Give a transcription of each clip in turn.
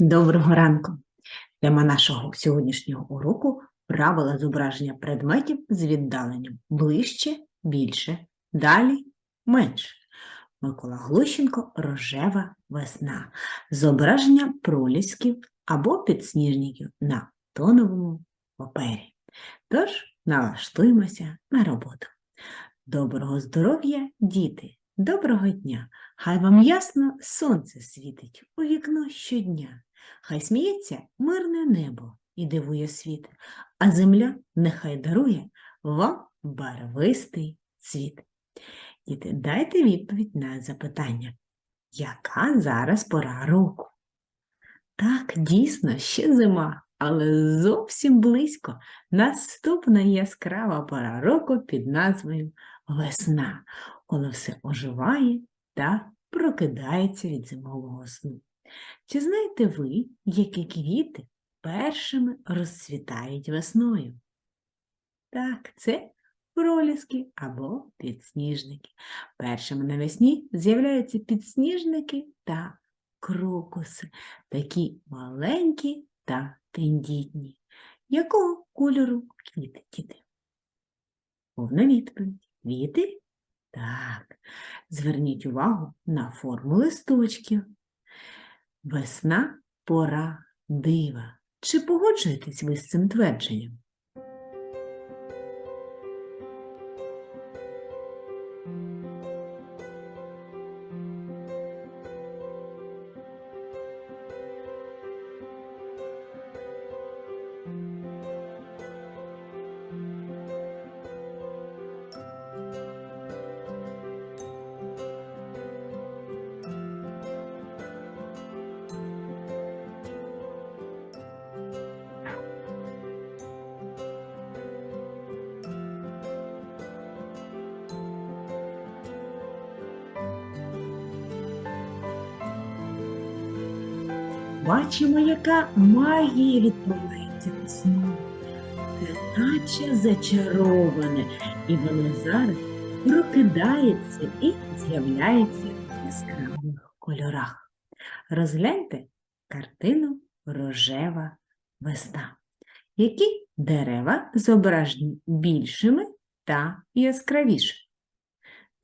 Доброго ранку! Тема нашого сьогоднішнього уроку правила зображення предметів з віддаленням ближче, більше, далі, менше. Микола Глущенко Рожева весна. Зображення пролісків або підсніжників на тоновому папері. Тож налаштуємося на роботу. Доброго здоров'я, діти! Доброго дня! Хай вам ясно сонце світить у вікно щодня. Хай сміється мирне небо і дивує світ, а земля нехай дарує вам барвистий цвіт. Діти, дайте відповідь на запитання. Яка зараз пора року? Так, дійсно, ще зима, але зовсім близько наступна яскрава пора року під назвою весна, коли все оживає та прокидається від зимового сну. Чи знаєте ви, які квіти першими розцвітають весною? Так, це проліски або підсніжники. Першими навесні з'являються підсніжники та крокуси, такі маленькі та тендітні. Якого кольору квіти, діти? Повна відповідь. Квіти? Так. Зверніть увагу на форму листочків. Весна пора дива. Чи погоджуєтесь ви з цим твердженням? Бачимо, яка магія відбувається весною. Це наче зачароване, і воно зараз прокидається і з'являється в яскравих кольорах. Розгляньте картину рожева весна. Які дерева зображені більшими та яскравішими?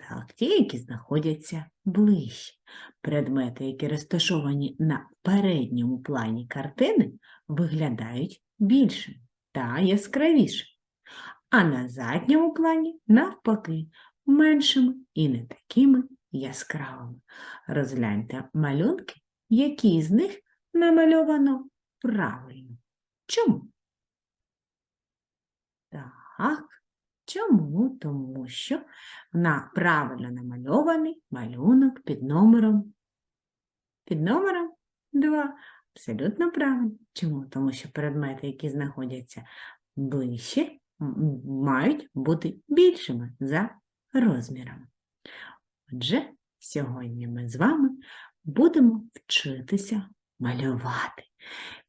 Так, ті, які знаходяться ближче. Предмети, які розташовані на передньому плані картини, виглядають більшими та яскравішими, а на задньому плані, навпаки, меншими і не такими яскравими. Розгляньте малюнки, які з них намальовано правильно. Чому? Так, чому? Тому що на правильно намальований малюнок під номером. Під номером 2. Абсолютно правильно. Чому? Тому що предмети, які знаходяться ближче, мають бути більшими за розмірами. Отже, сьогодні ми з вами будемо вчитися малювати.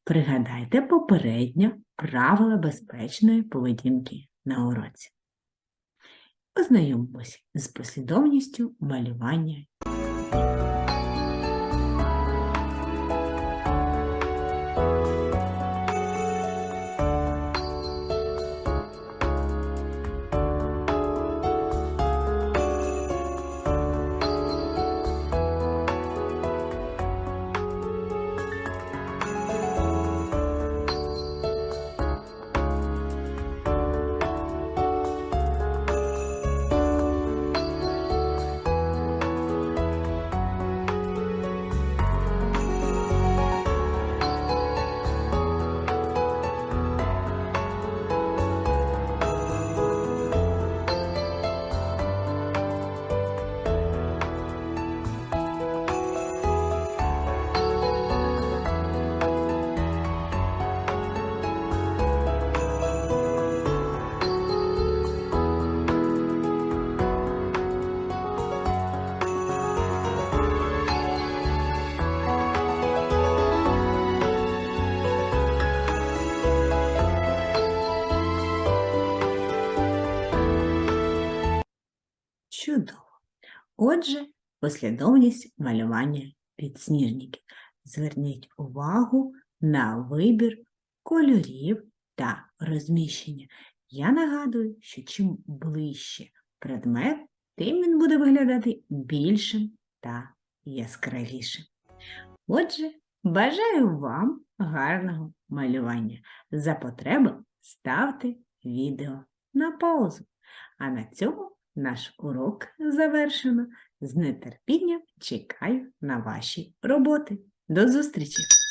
Пригадайте попередньо правила безпечної поведінки на уроці. Ознайомимось з послідовністю малювання. Чудово. Отже, послідовність малювання підсніжників. Зверніть увагу на вибір кольорів та розміщення. Я нагадую, що чим ближче предмет, тим він буде виглядати більшим та яскравішим. Отже, бажаю вам гарного малювання. За потреби ставте відео на паузу. А на цьому наш урок завершено. З нетерпінням чекаю на ваші роботи. До зустрічі!